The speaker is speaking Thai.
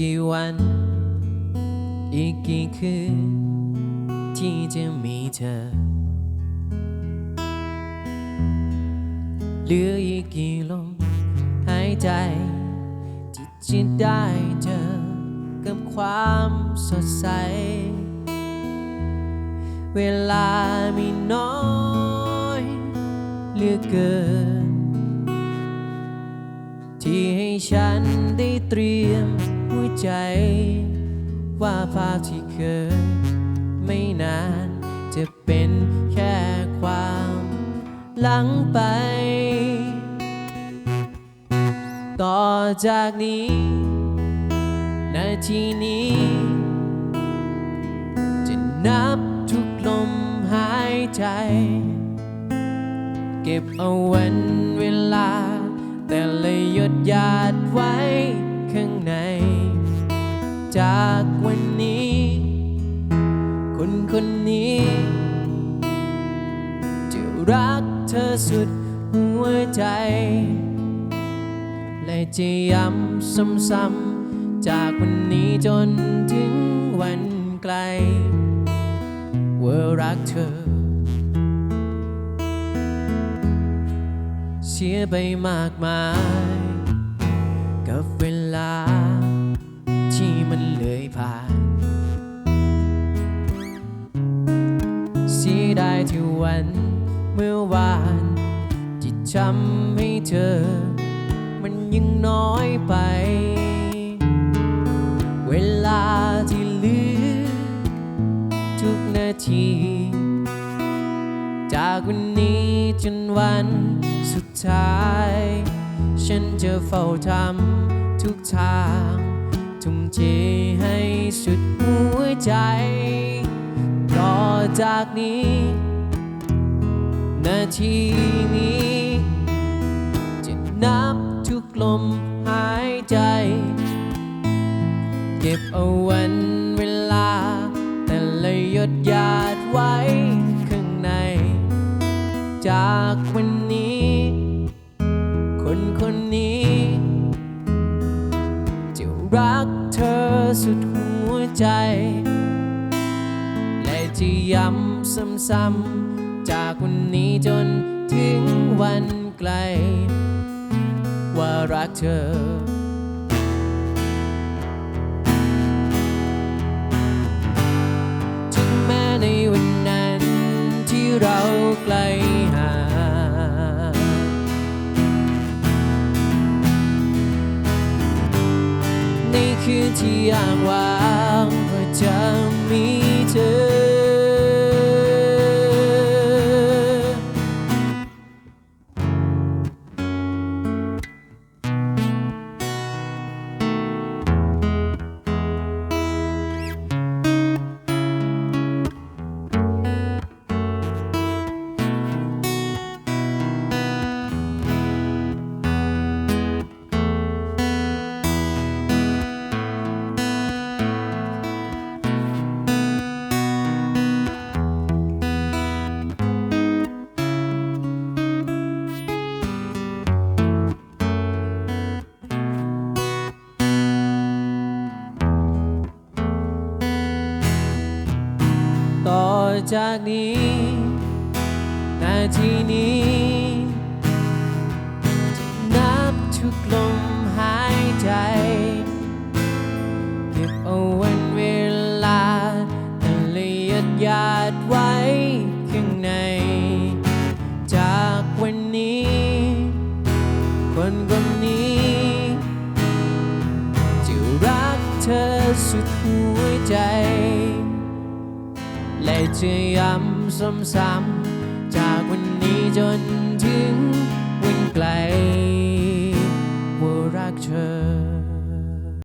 เหลืออีกกี่วัน อีกกี่คืน ที่จะมีเธอ เหลืออีกกี่ลมหายใจ ที่จะได้เจอ กับความสดใส เวลามีน้อยเหลือเกิน ที่ให้ฉันได้เตรียม หัวใจ ว่าภาพที่เคยไม่นาน จะเป็นแค่ความหลังไป ต่อจากนี้ นาทีนี้ จะนับทุกลมหายใจ เก็บเอาวัน คนนี้ จะรักเธอสุดหัวใจ และจะย้ำซ้ำๆจากวันนี้จนถึงวันไกล ว่ารักเธอ เสียไปมากมาย กับเวลาที่มันเลยผ่าน ที่วันเมื่อวานที่ทำให้เธอ มันยังน้อยไป เวลาที่เหลือทุกนาที จากวันนี้จนวันสุดท้าย ฉันจะเฝ้าทำทุกทางทุ่มเทให้สุดหัวใจ ต่อจากนี้ นาทีนี้ จะนับทุกลมหายใจ เก็บเอาวันเวลา แต่ละหยดหยาดไว้ข้างใน จากวันนี้ คนคนนี้ จะรักเธอสุดหัวใจ และจะย้ำซ้ำๆ จากวันนี้จนถึงวันไกล ว่ารักเธอ ถึงแม้ในวันนั้นที่เราไกลห่างในคืนที่อ้างว้างว่าจะมีเธอ จากนี้นาทีนี้จะนับทุกลมหายใจเก็บเอาวันเวลาแต่ละหยดหยาดไว้ข้างใน จากวันนี้ คนคนนี้จะรักเธอสุดหัวใจ และจะย้ำซ้ำๆจากวันนี้จนถึงวันไกลว่ารักเธอ